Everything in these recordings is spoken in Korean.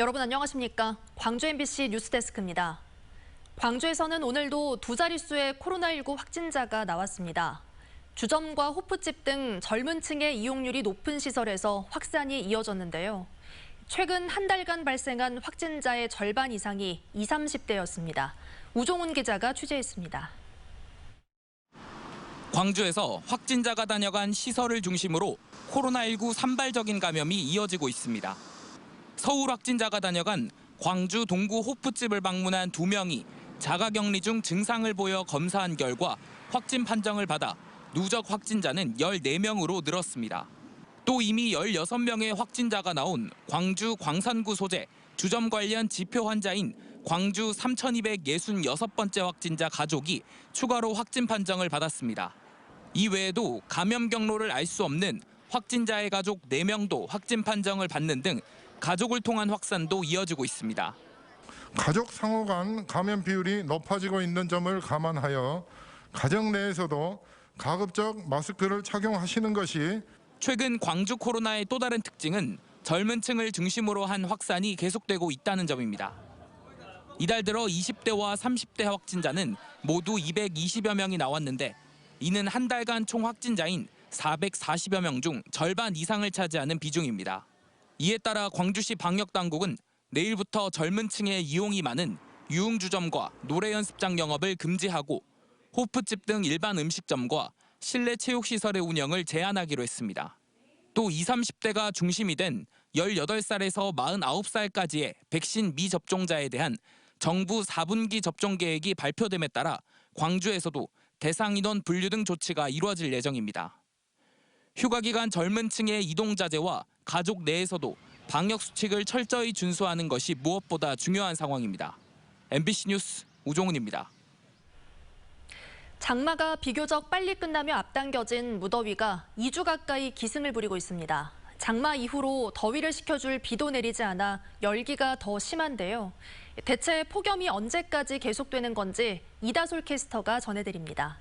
여러분 안녕하십니까? 광주 MBC 뉴스데스크입니다. 광주에서는 오늘도 두 자릿수의 코로나19 확진자가 나왔습니다. 주점과 호프집 등 젊은 층의 이용률이 높은 시설에서 확산이 이어졌는데요. 최근 한 달간 발생한 확진자의 절반 이상이 20, 30대였습니다. 우종훈 기자가 취재했습니다. 광주에서 확진자가 다녀간 시설을 중심으로 코로나19 산발적인 감염이 이어지고 있습니다. 서울 확진자가 다녀간 광주 동구 호프집을 방문한 두 명이 자가격리 중 증상을 보여 검사한 결과 확진 판정을 받아 누적 확진자는 14명으로 늘었습니다. 또 이미 16명의 확진자가 나온 광주 광산구 소재 주점 관련 지표 환자인 광주 3,266번째 확진자 가족이 추가로 확진 판정을 받았습니다. 이 외에도 감염 경로를 알 수 없는 확진자의 가족 4명도 확진 판정을 받는 등 가족을 통한 확산도 이어지고 있습니다. 가족 상호 간 감염 비율이 높아지고 있는 점을 감안하여 가정 내에서도 가급적 마스크를 착용하시는 것이 최근 광주 코로나의 또 다른 특징은 젊은 층을 중심으로 한 확산이 계속되고 있다는 점입니다. 이달 들어 20대와 30대 확진자는 모두 220여 명이 나왔는데 이는 한 달간 총 확진자인 440여 명 중 절반 이상을 차지하는 비중입니다. 이에 따라 광주시 방역당국은 내일부터 젊은 층의 이용이 많은 유흥주점과 노래 연습장 영업을 금지하고 호프집 등 일반 음식점과 실내 체육시설의 운영을 제한하기로 했습니다. 또 20, 30대가 중심이 된 18살에서 49살까지의 백신 미접종자에 대한 정부 4분기 접종 계획이 발표됨에 따라 광주에서도 대상 인원 분류 등 조치가 이루어질 예정입니다. 휴가 기간 젊은 층의 이동 자제와 가족 내에서도 방역 수칙을 철저히 준수하는 것이 무엇보다 중요한 상황입니다. MBC 뉴스 우종훈입니다. 장마가 비교적 빨리 끝나며 앞당겨진 무더위가 2주 가까이 기승을 부리고 있습니다. 장마 이후로 더위를 식혀줄 비도 내리지 않아 열기가 더 심한데요. 대체 폭염이 언제까지 계속되는 건지 이다솔 캐스터가 전해드립니다.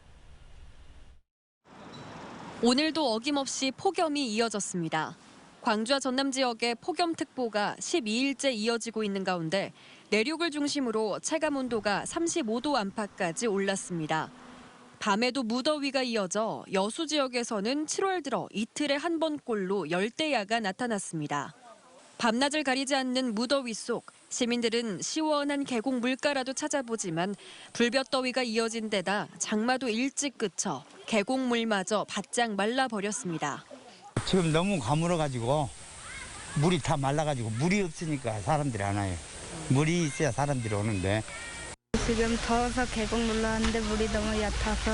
오늘도 어김없이 폭염이 이어졌습니다. 광주와 전남 지역에 폭염특보가 12일째 이어지고 있는 가운데 내륙을 중심으로 체감 온도가 35도 안팎까지 올랐습니다. 밤에도 무더위가 이어져 여수 지역에서는 7월 들어 이틀에 한 번꼴로 열대야가 나타났습니다. 밤낮을 가리지 않는 무더위 속 시민들은 시원한 계곡 물가라도 찾아보지만 불볕더위가 이어진 데다 장마도 일찍 그쳐 계곡물마저 바짝 말라버렸습니다. 지금 너무 가물어가지고 물이 다 말라가지고 물이 없으니까 사람들이 안 와요. 물이 있어야 사람들이 오는데 지금 더워서 계곡 놀러왔는데 물이 너무 얕아서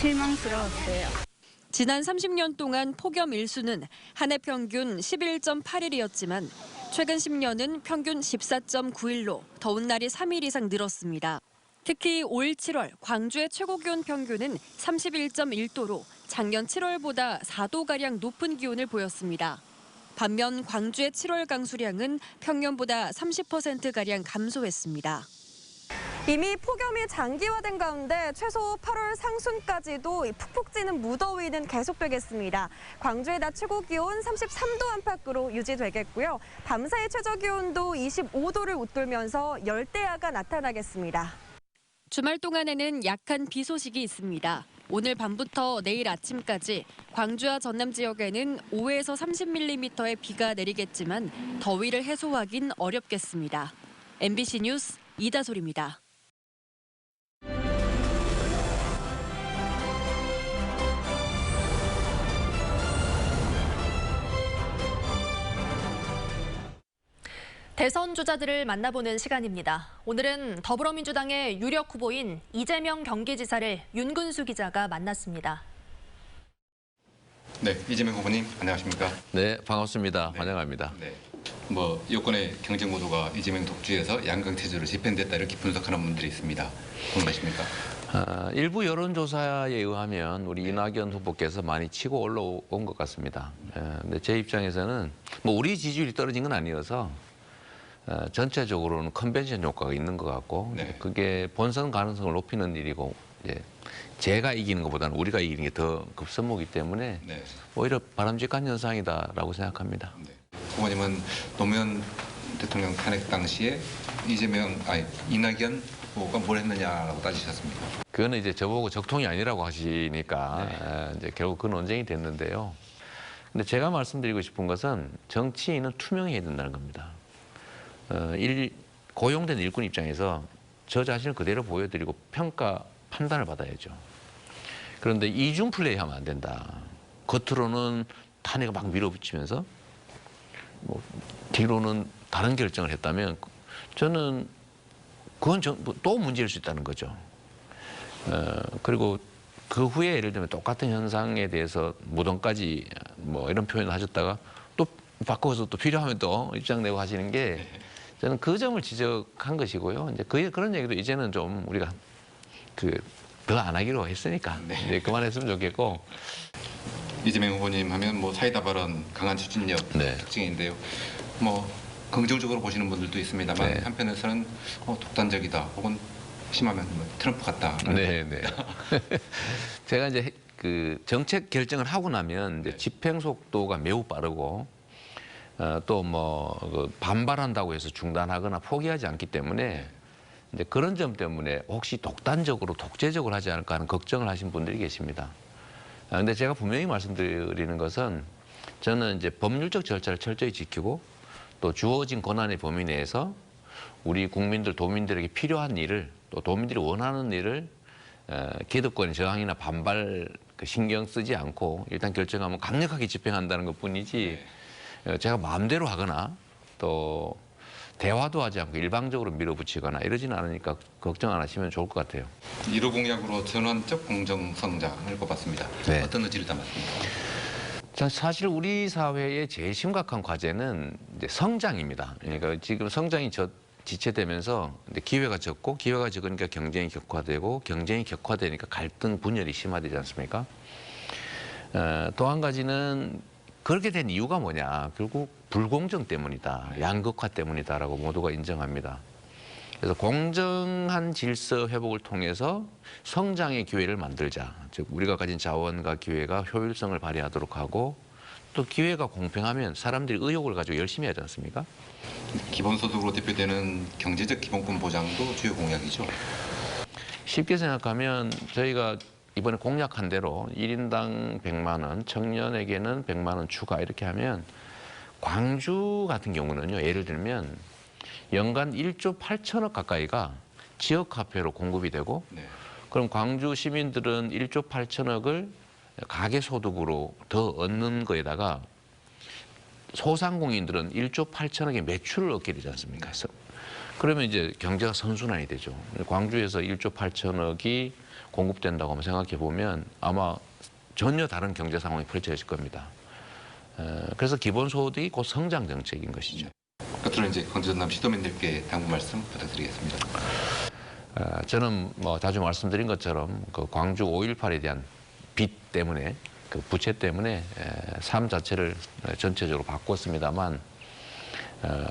실망스러웠어요. 지난 30년 동안 폭염 일수는 한 해 평균 11.8일이었지만 최근 10년은 평균 14.9일로 더운 날이 3일 이상 늘었습니다. 특히 올 7월 광주의 최고 기온 평균은 31.1도로 작년 7월보다 4도가량 높은 기온을 보였습니다. 반면 광주의 7월 강수량은 평년보다 30%가량 감소했습니다. 이미 폭염이 장기화된 가운데 최소 8월 상순까지도 이 푹푹 찌는 무더위는 계속되겠습니다. 광주의 낮 최고 기온 33도 안팎으로 유지되겠고요. 밤사이 최저 기온도 25도를 웃돌면서 열대야가 나타나겠습니다. 주말 동안에는 약한 비 소식이 있습니다. 오늘 밤부터 내일 아침까지 광주와 전남 지역에는 5에서 30mm의 비가 내리겠지만 더위를 해소하긴 어렵겠습니다. MBC 뉴스 이다솔입니다. 대선 주자들을 만나보는 시간입니다. 오늘은 더불어민주당의 유력 후보인 이재명 경기지사를 윤근수 기자가 만났습니다. 네, 이재명 후보님 안녕하십니까? 네, 반갑습니다. 환영합니다. 네. 뭐 여권의 경쟁 모두가 이재명 독주에서 양강 체제로 집행됐다 이렇게 분석하는 분들이 있습니다. 동의하십니까? 아, 일부 여론조사에 의하면 우리 이낙연 후보께서 많이 치고 올라온 것 같습니다. 예, 근데 제 입장에서는 뭐 우리 지지율이 떨어진 건 아니어서 어, 전체적으로는 컨벤션 효과가 있는 것 같고 네. 그게 본선 가능성을 높이는 일이고 이제 제가 이기는 것보다는 우리가 이기는 게 더 급선무기 때문에 네. 오히려 바람직한 현상이다라고 생각합니다. 네. 후보님은 노무현 대통령 탄핵 당시에 이재명 아니 이낙연 후보가 뭘 했느냐라고 따지셨습니다. 그거는 이제 저보고 적통이 아니라고 하시니까 에, 이제 결국 그 논쟁이 됐는데요. 근데 제가 말씀드리고 싶은 것은 정치인은 투명해야 된다는 겁니다. 어, 일, 고용된 일꾼 입장에서 저 자신을 그대로 보여드리고 평가 판단을 받아야죠. 그런데 이중 플레이하면 안 된다. 겉으로는 탄핵을 막 밀어붙이면서 뭐 뒤로는 다른 결정을 했다면 저는 그건 정- 뭐또 문제일 수 있다는 거죠. 어, 그리고 그 후에 예를 들면 똑같은 현상에 대해서 무덤까지 뭐 이런 표현을 하셨다가 또 바꿔서 또 필요하면 또 입장 내고 하시는 게 저는 그 점을 지적한 것이고요. 이제 그 그런 얘기도 이제는 좀 우리가 그더안 하기로 했으니까 네. 이제 그만했으면 좋겠고 이재명 후보님 하면 뭐 사이다 발언 강한 추진력 네. 특징인데요. 뭐 긍정적으로 보시는 분들도 있습니다만 네. 한편에서는 어, 독단적이다 혹은 심하면 뭐 트럼프 같다. 네, 네. 제가 이제 그 정책 결정을 하고 나면 이제 집행 속도가 매우 빠르고 어, 또뭐 그 반발한다고 해서 중단하거나 포기하지 않기 때문에 이제 그런 점 때문에 혹시 독단적으로 독재적으로 하지 않을까 하는 걱정을 하신 분들이 계십니다. 아, 근데 제가 분명히 말씀드리는 것은 저는 이제 법률적 절차를 철저히 지키고 또 주어진 권한의 범위 내에서 우리 국민들 도민들에게 필요한 일을 또 도민들이 원하는 일을 어, 기득권의 저항이나 반발 그 신경 쓰지 않고 일단 결정하면 강력하게 집행한다는 것뿐이지 어, 제가 마음대로 하거나 또 대화도 하지 않고 일방적으로 밀어붙이거나 이러지는 않으니까 걱정 안 하시면 좋을 것 같아요. 1호 공약으로 전원적 공정성장을 꼽았습니다. 네. 어떤 의지를 담았습니까? 자, 사실 우리 사회의 제일 심각한 과제는 성장입니다. 그러니까 지금 성장이 저 지체되면서 기회가 적고 기회가 적으니까 경쟁이 격화되고 경쟁이 격화되니까 갈등 분열이 심화되지 않습니까? 어, 또한 가지는 그렇게 된 이유가 뭐냐? 결국 불공정 때문이다, 양극화 때문이다라고 모두가 인정합니다. 그래서 공정한 질서 회복을 통해서 성장의 기회를 만들자. 즉 우리가 가진 자원과 기회가 효율성을 발휘하도록 하고 또 기회가 공평하면 사람들이 의욕을 가지고 열심히 하지 않습니까? 기본소득으로 대표되는 경제적 기본권 보장도 주요 공약이죠. 쉽게 생각하면 저희가 이번에 공약한 대로 1인당 100만 원, 청년에게는 100만 원 추가 이렇게 하면 광주 같은 경우는요. 예를 들면 연간 1조 8천억 가까이가 지역 화폐로 공급이 되고 네. 그럼 광주 시민들은 1조 8천억을 가계 소득으로 더 얻는 거에다가 소상공인들은 1조 8천억의 매출을 얻게 되지 않습니까? 그러면 이제 경제가 선순환이 되죠. 광주에서 1조 8천억이 공급된다고 한번 생각해 보면 아마 전혀 다른 경제 상황이 펼쳐질 겁니다. 어, 그래서 기본소득이 곧 성장 정책인 것이죠. 끝으로 이제 광주 전남 시도민들께 당부 말씀 부탁드리겠습니다. 어, 저는 뭐 자주 말씀드린 것처럼 그 광주 5.18에 대한 빚 때문에 그 부채 때문에 에, 삶 자체를 전체적으로 바꿨습니다만 어,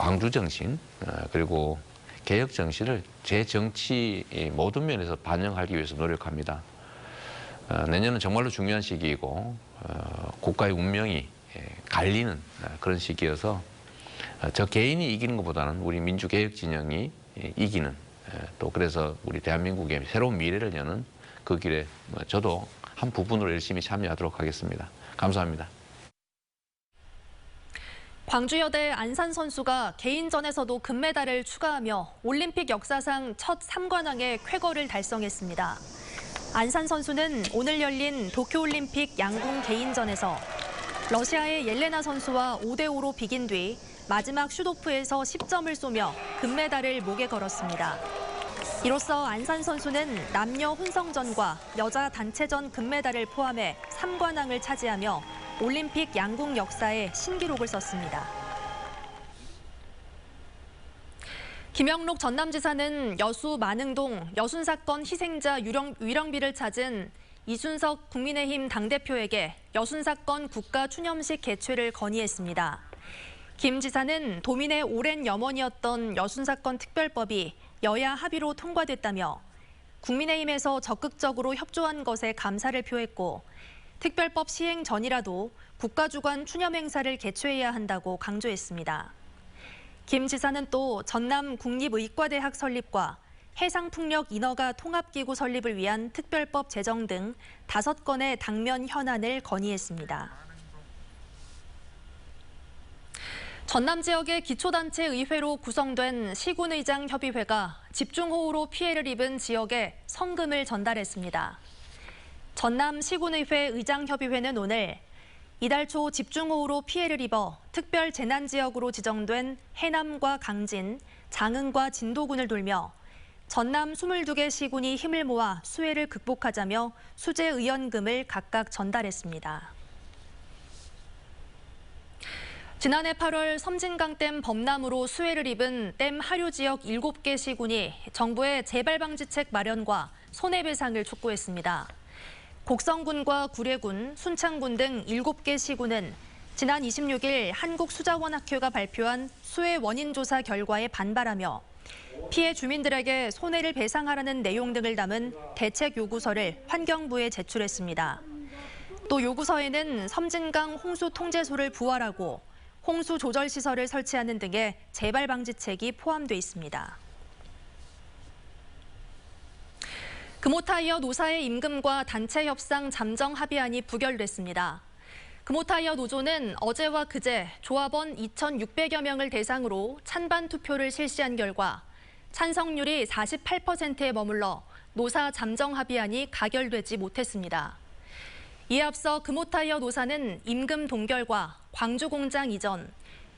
광주 정신 어, 그리고 개혁 정신을 제 정치 이 모든 면에서 반영하기 위해서 노력합니다. 어, 내년은 정말로 중요한 시기이고 어, 국가의 운명이 예, 갈리는 어, 그런 시기여서 어, 저 개인이 이기는 것보다는 우리 민주개혁 진영이 예, 이기는 예, 또 그래서 우리 대한민국의 새로운 미래를 여는 그 길에 뭐 저도 한 부분으로 열심히 참여하도록 하겠습니다. 감사합니다. 광주여대 안산 선수가 개인전에서도 금메달을 추가하며 올림픽 역사상 첫 3관왕의 쾌거를 달성했습니다. 안산 선수는 오늘 열린 도쿄올림픽 양궁 개인전에서 러시아의 옐레나 선수와 5대5로 비긴 뒤 마지막 슛오프에서 10점을 쏘며 금메달을 목에 걸었습니다. 이로써 안산 선수는 남녀 혼성전과 여자 단체전 금메달을 포함해 3관왕을 차지하며 올림픽 양궁 역사에 신기록을 썼습니다. 김영록 전남지사는 여수 만흥동 여순 사건 희생자 유령, 위령비를 찾은 이순석 국민의힘 당대표에게 여순 사건 국가 추념식 개최를 건의했습니다. 김 지사는 도민의 오랜 염원이었던 여순 사건 특별법이 여야 합의로 통과됐다며 국민의힘에서 적극적으로 협조한 것에 감사를 표했고 특별법 시행 전이라도 국가 주관 추념 행사를 개최해야 한다고 강조했습니다. 김 지사는 또 전남 국립의과대학 설립과 해상풍력 인허가 통합기구 설립을 위한 특별법 제정 등 다섯 건의 당면 현안을 건의했습니다. 전남 지역의 기초단체 의회로 구성된 시군의장 협의회가 집중호우로 피해를 입은 지역에 성금을 전달했습니다. 전남 시군의회 의장협의회는 오늘 이달 초 집중호우로 피해를 입어 특별 재난 지역으로 지정된 해남과 강진, 장흥과 진도군을 돌며 전남 22개 시군이 힘을 모아 수해를 극복하자며 수재 의원금을 각각 전달했습니다. 지난해 8월 섬진강댐 범람으로 수해를 입은 댐 하류 지역 7개 시군이 정부의 재발 방지책 마련과 손해배상을 촉구했습니다. 곡성군과 구례군, 순창군 등 7개 시군은 지난 26일 한국수자원학회가 발표한 수해 원인 조사 결과에 반발하며 피해 주민들에게 손해를 배상하라는 내용 등을 담은 대책 요구서를 환경부에 제출했습니다. 또 요구서에는 섬진강 홍수 통제소를 부활하고 홍수 조절 시설을 설치하는 등의 재발 방지책이 포함돼 있습니다. 금호타이어 노사의 임금과 단체 협상 잠정 합의안이 부결됐습니다. 금호타이어 노조는 어제와 그제 조합원 2,600여 명을 대상으로 찬반 투표를 실시한 결과 찬성률이 48%에 머물러 노사 잠정 합의안이 가결되지 못했습니다. 이에 앞서 금호타이어 노사는 임금 동결과 광주 공장 이전,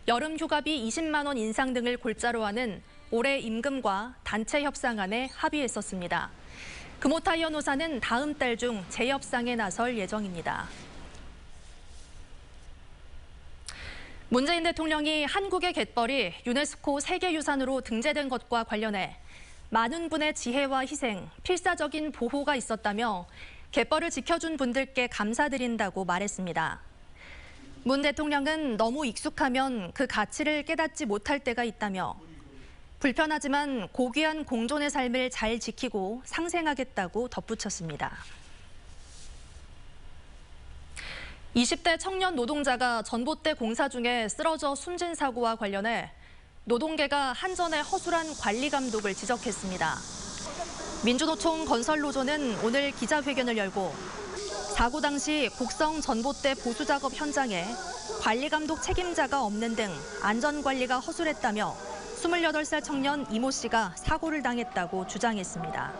여름 휴가비 20만 원 인상 등을 골자로 하는 올해 임금과 단체 협상안에 합의했었습니다. 금호타이어 노사는 다음 달 중 재협상에 나설 예정입니다. 문재인 대통령이 한국의 갯벌이 유네스코 세계유산으로 등재된 것과 관련해 많은 분의 지혜와 희생, 필사적인 보호가 있었다며 갯벌을 지켜준 분들께 감사드린다고 말했습니다. 문 대통령은 너무 익숙하면 그 가치를 깨닫지 못할 때가 있다며 불편하지만 고귀한 공존의 삶을 잘 지키고 상생하겠다고 덧붙였습니다. 20대 청년 노동자가 전봇대 공사 중에 쓰러져 숨진 사고와 관련해 노동계가 한전의 허술한 관리 감독을 지적했습니다. 민주노총 건설노조는 오늘 기자회견을 열고 사고 당시 곡성 전봇대 보수 작업 현장에 관리 감독 책임자가 없는 등 안전 관리가 허술했다며 28살 청년 이모 씨가 사고를 당했다고 주장했습니다.